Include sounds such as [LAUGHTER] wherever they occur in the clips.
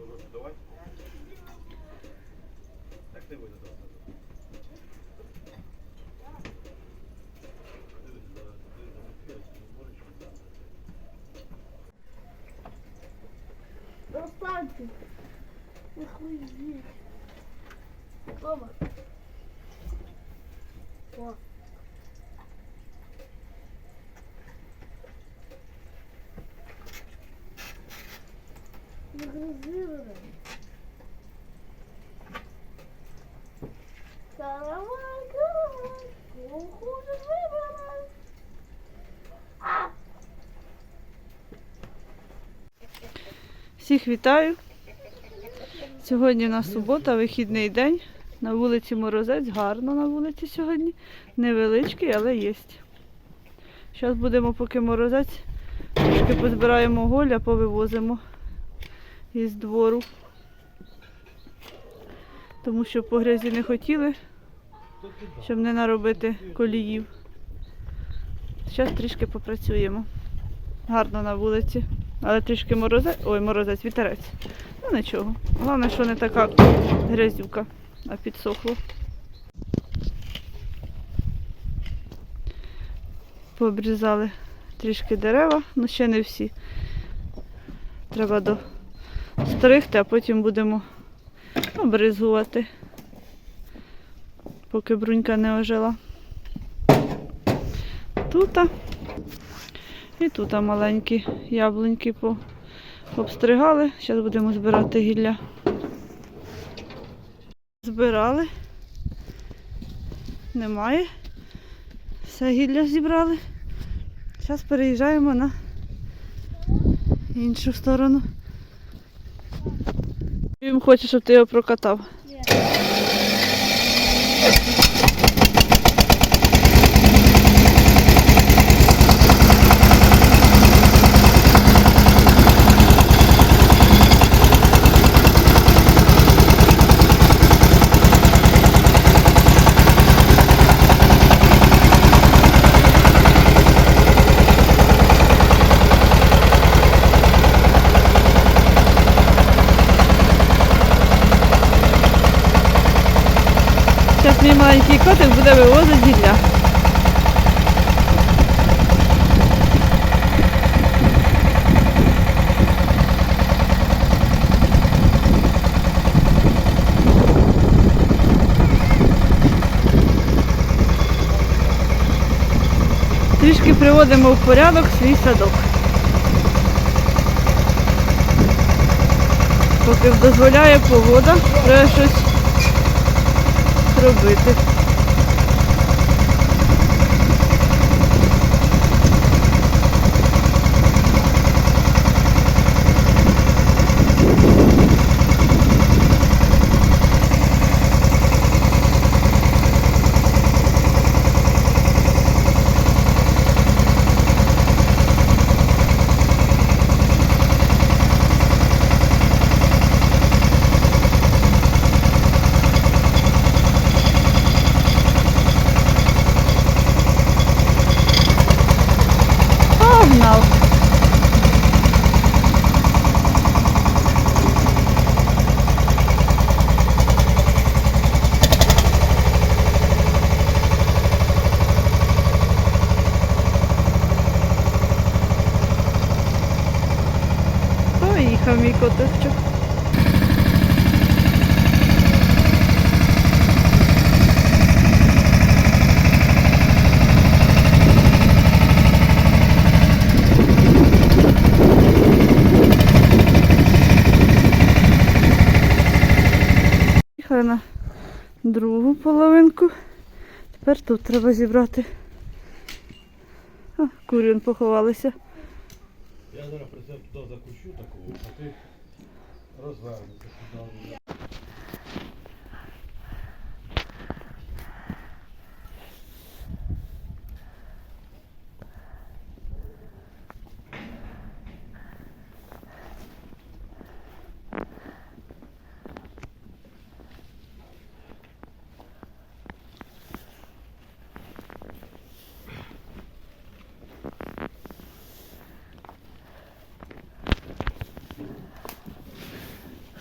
зеленочка ти положиш, давай. Так не вийде зараз. Останьте. Охуеть. Мама. О. Загрузила. Каравай. Всіх вітаю. Сьогодні у нас субота, вихідний день. На вулиці Морозець, гарно на вулиці сьогодні. Невеличкий, але є. Зараз будемо, поки морозець, трішки позбираємо голя, повивозимо із двору. Тому що по грязі не хотіли, щоб не наробити коліїв. Зараз трішки попрацюємо. Гарно на вулиці. Але трішки морозець, ой, морозець, вітерець. Ну нічого. Головне, що не така грязюка, а підсохло. Пообрізали трішки дерева, ну ще не всі. Треба до стригти, а потім будемо обризувати, поки брунька не ожила. Тута. І тут маленькі яблуньки обстригали. Зараз будемо збирати гілля. Збирали. Немає. Все гілля зібрали. Зараз переїжджаємо на іншу сторону. Він хоче, щоб ти його прокатав. Зараз Трішки приводимо в порядок свій садок. Поки дозволяє погода, треба щось робити. Другу половинку. Тепер тут треба зібрати. Курін курі поховалися. Я зараз присяду туди закущу такого, а ти розвернешся сюди.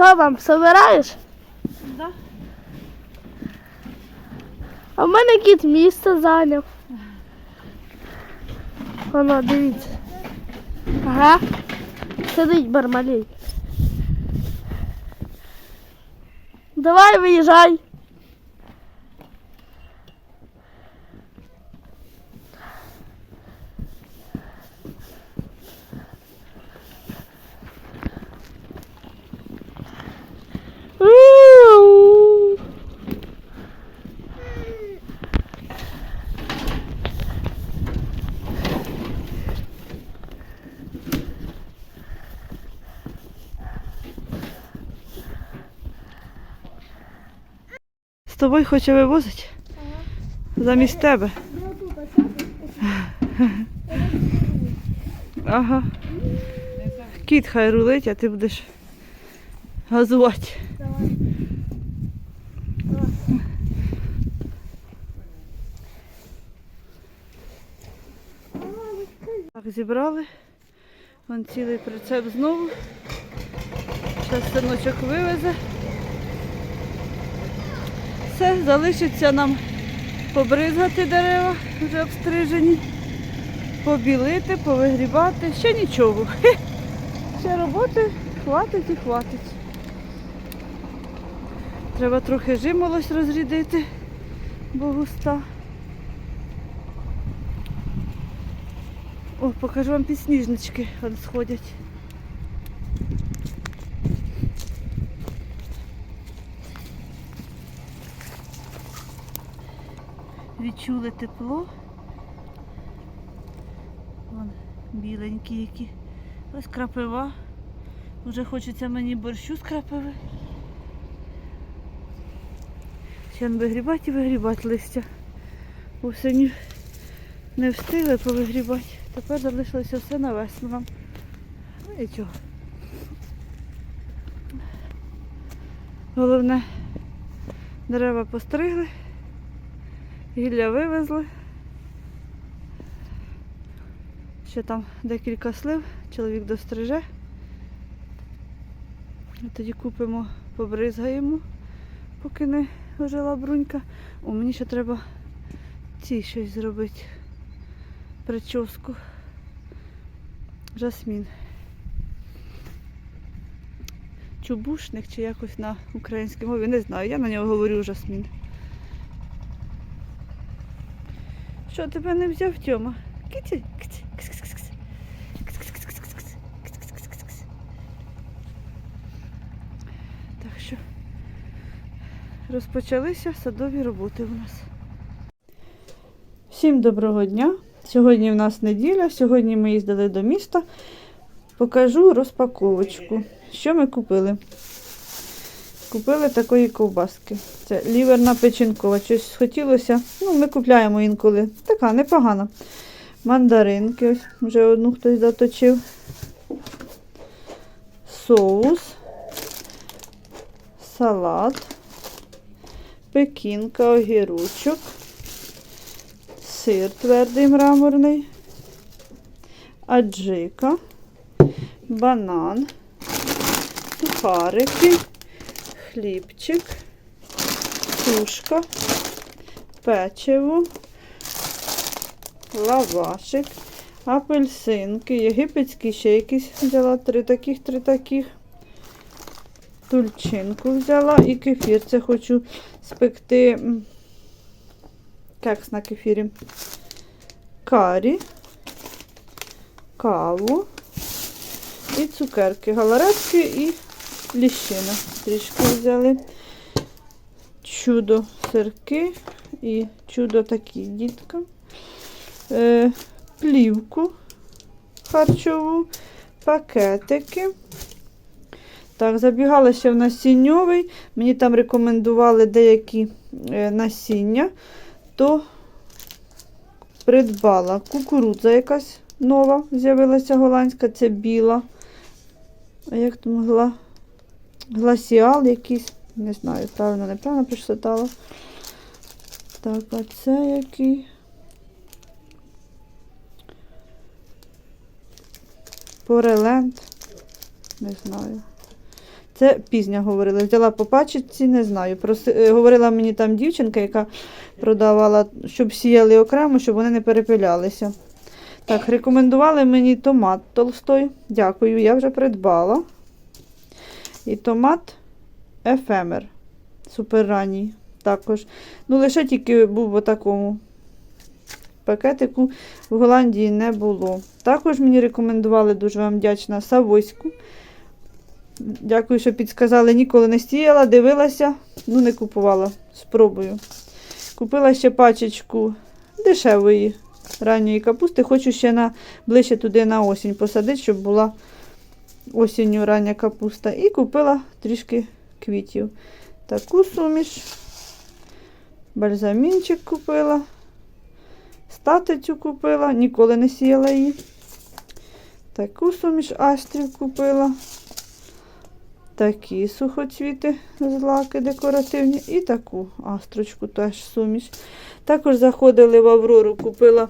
Що вам, собираєш? Да. А в мене кіт місце зайняв. Воно, дивіться. Ага. Сидить бармалій. Давай виїжджай. Ууу. З тобою хоче вивозити? Замість тебе. Ага. Кіт хай рулить, а ти будеш газувати. Так, зібрали. Вон цілий прицеп знову. Зараз синочок вивезе. Все, залишиться нам побризгати дерева, вже обстрижені, побілити, повигрібати. Ще нічого. Ще роботи хватить і хватить. Треба трохи жимолось розрідити, бо густа. О, покажу вам підсніжнички, вон сходять. Відчули тепло. Вон біленькі які. Ось крапива. Вже хочеться мені борщу з крапиви. Ще вигрібати і вигрібати листя. Осені не встигли повигрібати. Тепер залишилося все на весну нам. Ну нічого. Головне, дерева постригли, гілля вивезли. Ще там декілька слив, чоловік достриже. Тоді купимо, побризгаємо, поки не ожила брунька. О, мені ще треба ці щось зробити. Прическу. Жасмін. Чубушник чи якось на українській мові, не знаю. Я на нього говорю жасмін. Що тебе не взяв Тьома? Киті? Киті. Кс-кс-кс-кс. Так що розпочалися садові роботи у нас. Всім доброго дня! Сьогодні в нас неділя, сьогодні ми їздили до міста. Покажу розпаковочку. Що ми купили? Купили такої ковбаски. Це ліверна печінкова. Щось хотілося. Ну, ми купляємо інколи. Така непогана. Мандаринки, ось вже одну хтось заточив. Соус, салат, пекінка, огірочок сир твердий мраморний, аджика, банан, сухарики, хлібчик, сушка, печиво, лавашик, апельсинки, єгипетські ще якісь взяла, три таких, три таких. Тульчинку взяла і кефір. Це хочу спекти кекс на кефірі. Карі, каву і цукерки, галаретки і ліщина. Трішки взяли. чудо сирки і чудо такі дітка. Е, плівку харчову, пакетики. Так, забігала ще в насінньовий. Мені там рекомендували деякі е, насіння, то придбала. Кукурудза якась нова з'явилася голландська, це біла. А як там гла... гласіал якийсь, не знаю, правильно, неправильно прочитала. Так, а це який? Порелент. Не знаю. Це пізня говорила. Взяла по пачці, не знаю. Проси... е, Говорила мені там дівчинка, яка продавала, щоб сіяли окремо, щоб вони не перепилялися. Так, рекомендували мені томат толстой. Дякую, я вже придбала. І томат ефемер. Суперранній. Також. Ну, лише тільки був в такому пакетику в Голландії не було. Також мені рекомендували, дуже вам вдячна, Савоську. Дякую, що підсказали. Ніколи не стіяла, дивилася, ну не купувала. Спробую. Купила ще пачечку дешевої ранньої капусти. Хочу ще на, ближче туди на осінь посадити, щоб була осінню рання капуста. І купила трішки квітів. Таку суміш. Бальзамінчик купила. Статицю купила, ніколи не сіяла її. Таку суміш астрів купила. Такі сухоцвіти злаки декоративні. І таку астрочку теж суміш. Також заходили в Аврору, купила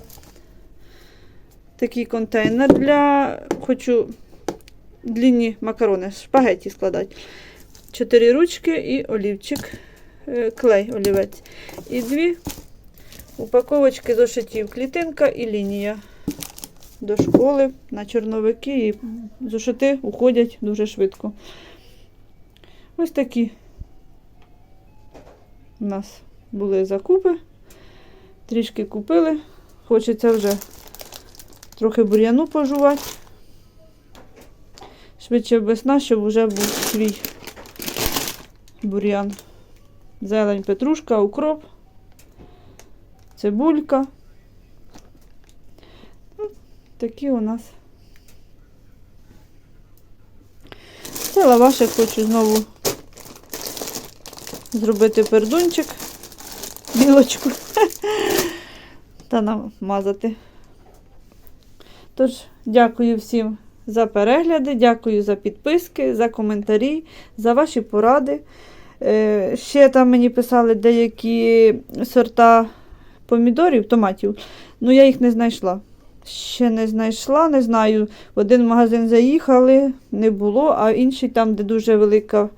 такий контейнер для хочу длінні макарони, шпагеті складати. Чотири ручки і олівчик, е, клей, олівець. І дві упаковочки зошитів, клітинка і лінія. До школи на чорновики і зошити уходять дуже швидко. Ось такі у нас були закупи. Трішки купили. Хочеться вже трохи бур'яну пожувати. Швидше весна, щоб вже був свій бур'ян. Зелень, петрушка, укроп, цибулька. Ну, Такі у нас. Це лавашик хочу знову зробити пердунчик, білочку [LAUGHS] та намазати. Тож, дякую всім за перегляди, дякую за підписки, за коментарі, за ваші поради. Е, Ще там мені писали деякі сорта помідорів, томатів, ну я їх не знайшла. Ще не знайшла, не знаю. В один магазин заїхали, не було, а інший там, де дуже велика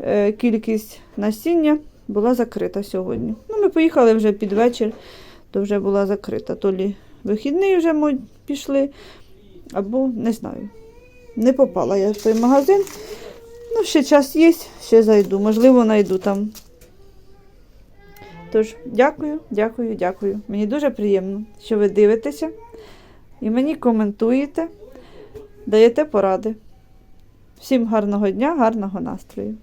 е, кількість насіння, була закрита сьогодні. Ну, ми поїхали вже під вечір, то вже була закрита. То лі вихідний вже ми пішли, або не знаю. Не попала я в той магазин. Ну, ще час є, ще зайду. Можливо, знайду там. Тож, дякую, дякую, дякую. Мені дуже приємно, що ви дивитеся і мені коментуєте, даєте поради. Всім гарного дня, гарного настрою!